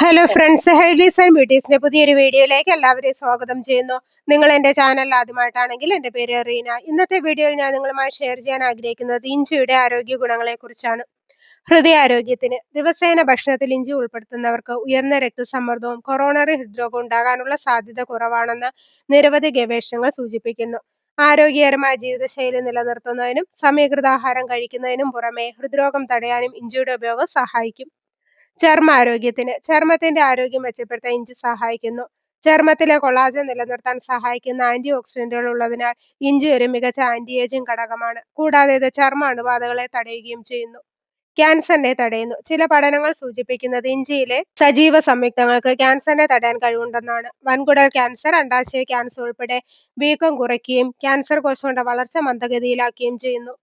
Hello friends healthies and ബ്യൂട്ടീസിന്റെ പുതിയൊരു വീഡിയോയിലേക്ക് എല്ലാവരെയും സ്വാഗതം ചെയ്യുന്നു. നിങ്ങൾ എന്റെ ചാനൽ ആദ്യമായിട്ടാണെങ്കിൽ എന്റെ പേര് റീന. ഇന്നത്തെ വീഡിയോയിൽ ഞാൻ നിങ്ങളുമായി ഷെയർ ചെയ്യാൻ ആഗ്രഹിക്കുന്നത് ഇഞ്ചിയുടെ ആരോഗ്യ ഗുണങ്ങളെക്കുറിച്ചാണ്. ഹൃദയാരോഗ്യത്തിന് ദിവസേന ഭക്ഷണത്തിൽ ഇഞ്ചി ഉൾപ്പെടുത്തുന്നവർക്ക് ഉയർന്ന രക്തസമ്മർദ്ദവും കൊറോണറി ഹൃദ്രോഗം ഉണ്ടാകാനുള്ള സാധ്യത കുറവാണെന്ന് നിരവധി ഗവേഷണങ്ങൾ സൂചിപ്പിക്കുന്നു. ആരോഗ്യകരമായ ജീവിതശൈലി നിലനിർത്തുന്നതിനും സമീകൃതാഹാരം കഴിക്കുന്നതിനും പുറമെ ഹൃദ്രോഗം തടയാനും ഇഞ്ചിയുടെ ഉപയോഗം സഹായിക്കും. ചർമ്മാരോഗ്യത്തിന് ചർമ്മത്തിന്റെ ആരോഗ്യം മെച്ചപ്പെടുത്താൻ ഇഞ്ചി സഹായിക്കുന്നു. ചർമ്മത്തിലെ കൊളാജൻ നിലനിർത്താൻ സഹായിക്കുന്ന ആന്റി ഓക്സിഡന്റുകൾ ഉള്ളതിനാൽ ഇഞ്ചി ഒരു മികച്ച ആന്റി ഏജിംഗ് ഘടകമാണ്. കൂടാതെ ഇത് ചർമ്മ അണുബാധകളെ തടയുകയും ചെയ്യുന്നു. ക്യാൻസറിനെ തടയുന്നു. ചില പഠനങ്ങൾ സൂചിപ്പിക്കുന്നത് ഇഞ്ചിയിലെ സജീവ സംയുക്തങ്ങൾക്ക് ക്യാൻസറിനെ തടയാൻ കഴിവുണ്ടെന്നാണ്. വൻകുടൽ ക്യാൻസർ അണ്ടാശയ ക്യാൻസർ ഉൾപ്പെടെ വീക്കം കുറയ്ക്കുകയും ക്യാൻസർ കോശങ്ങളുടെ വളർച്ച മന്ദഗതിയിലാക്കുകയും ചെയ്യുന്നു.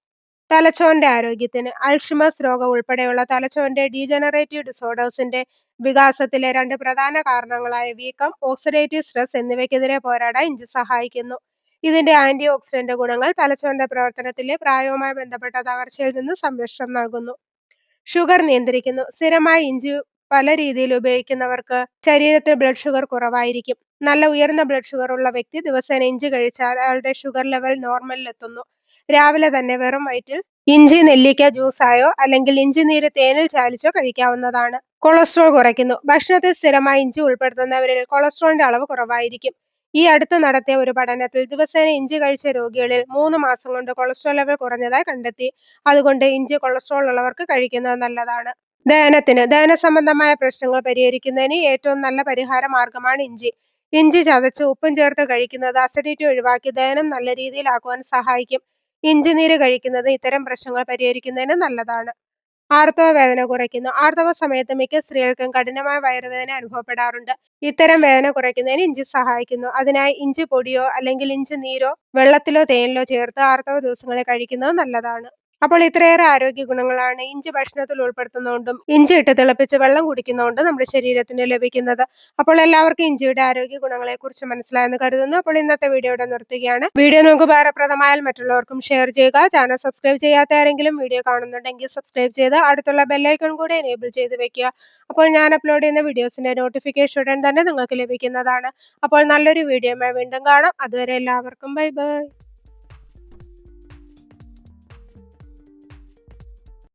തലച്ചോറിന്റെ ആരോഗ്യത്തിന് അൾഷിമസ് രോഗം ഉൾപ്പെടെയുള്ള തലച്ചോറിന്റെ ഡീജനറേറ്റീവ് ഡിസോർഡേഴ്സിന്റെ വികാസത്തിലെ രണ്ട് പ്രധാന കാരണങ്ങളായ വീക്കം ഓക്സിഡേറ്റീവ് സ്ട്രെസ് എന്നിവയ്ക്കെതിരെ പോരാടാൻ ഇഞ്ചി സഹായിക്കുന്നു. ഇതിന്റെ ആന്റി ഓക്സിഡന്റ് ഗുണങ്ങൾ തലച്ചോറിന്റെ പ്രവർത്തനത്തിലെ പ്രായവുമായി ബന്ധപ്പെട്ട തകർച്ചയിൽ നിന്ന് സംരക്ഷണം നൽകുന്നു. ഷുഗർ നിയന്ത്രിക്കുന്നു. സ്ഥിരമായി ഇഞ്ചി പല രീതിയിൽ ഉപയോഗിക്കുന്നവർക്ക് ശരീരത്തിൽ ബ്ലഡ് ഷുഗർ കുറവായിരിക്കും. നല്ല ഉയർന്ന ബ്ലഡ് ഷുഗർ ഉള്ള വ്യക്തി ദിവസേന ഇഞ്ചി കഴിച്ചാൽ അയാളുടെ ഷുഗർ ലെവൽ നോർമലിലെത്തുന്നു. രാവിലെ തന്നെ വെറും വയറ്റിൽ ഇഞ്ചി നെല്ലിക്ക ജ്യൂസായോ അല്ലെങ്കിൽ ഇഞ്ചി നീര് തേനിൽ ചാലിച്ചോ കഴിക്കാവുന്നതാണ്. കൊളസ്ട്രോൾ കുറയ്ക്കുന്നു. ഭക്ഷണത്തിൽ സ്ഥിരമായി ഇഞ്ചി ഉൾപ്പെടുത്തുന്നവരിൽ കൊളസ്ട്രോളിന്റെ അളവ് കുറവായിരിക്കും. ഈ അടുത്ത് നടത്തിയ ഒരു പഠനത്തിൽ ദിവസേന ഇഞ്ചി കഴിച്ച രോഗികളിൽ മൂന്ന് മാസം കൊണ്ട് കൊളസ്ട്രോൾ ലെവൽ കുറഞ്ഞതായി കണ്ടെത്തി. അതുകൊണ്ട് ഇഞ്ചി കൊളസ്ട്രോൾ ഉള്ളവർക്ക് കഴിക്കുന്നത് നല്ലതാണ്. ദഹനത്തിന് ദഹന സംബന്ധമായ പ്രശ്നങ്ങൾ പരിഹരിക്കുന്നതിന് ഏറ്റവും നല്ല പരിഹാര മാർഗമാണ് ഇഞ്ചി. ഇഞ്ചി ചതച്ച് ഉപ്പും ചേർത്ത് കഴിക്കുന്നത് അസിഡിറ്റി ഒഴിവാക്കി ദഹനം നല്ല രീതിയിലാക്കുവാൻ സഹായിക്കും. ഇഞ്ചിനീര് കഴിക്കുന്നത് ഇത്തരം പ്രശ്നങ്ങൾ പരിഹരിക്കുന്നതിന് നല്ലതാണ്. ആർത്തവ വേദന കുറയ്ക്കുന്നു. ആർത്തവ സമയത്ത് മിക്ക സ്ത്രീകൾക്കും കഠിനമായ വയറുവേദന അനുഭവപ്പെടാറുണ്ട്. ഇത്തരം വേദന കുറയ്ക്കുന്നതിന് ഇഞ്ചി സഹായിക്കുന്നു. അതിനായി ഇഞ്ചി പൊടിയോ അല്ലെങ്കിൽ ഇഞ്ചി നീരോ വെള്ളത്തിലോ തേനിലോ ചേർത്ത് ആർത്തവ ദിവസങ്ങളിൽ കഴിക്കുന്നത് നല്ലതാണ്. അപ്പോൾ ഇത്രയേറെ ആരോഗ്യ ഗുണങ്ങളാണ് ഇഞ്ചി ഭക്ഷണത്തിൽ ഉൾപ്പെടുത്തുന്നതുകൊണ്ടും ഇഞ്ചി ഇട്ട് തിളപ്പിച്ച് വെള്ളം കുടിക്കുന്നതുകൊണ്ടും നമ്മുടെ ശരീരത്തിന് ലഭിക്കുന്നത്. അപ്പോൾ എല്ലാവർക്കും ഇഞ്ചിയുടെ ആരോഗ്യ ഗുണങ്ങളെ കുറിച്ച് മനസ്സിലായെന്ന് കരുതുന്നു. അപ്പോൾ ഇന്നത്തെ വീഡിയോ ഇവിടെ നിർത്തുകയാണ്. വീഡിയോ നമുക്ക് ഉപകാരപ്രദമായാൽ മറ്റുള്ളവർക്കും ഷെയർ ചെയ്യുക. ചാനൽ സബ്സ്ക്രൈബ് ചെയ്യാത്ത ആരെങ്കിലും വീഡിയോ കാണുന്നുണ്ടെങ്കിൽ സബ്സ്ക്രൈബ് ചെയ്ത് അടുത്തുള്ള ബെല്ലൈക്കൺ കൂടി എനേബിൾ ചെയ്ത് വെക്കുക. അപ്പോൾ ഞാൻ അപ്ലോഡ് ചെയ്യുന്ന വീഡിയോസിന്റെ നോട്ടിഫിക്കേഷൻ ഉടൻ തന്നെ നിങ്ങൾക്ക് ലഭിക്കുന്നതാണ്. അപ്പോൾ നല്ലൊരു വീഡിയോ വീണ്ടും കാണാം. അതുവരെ എല്ലാവർക്കും ബൈ ബൈ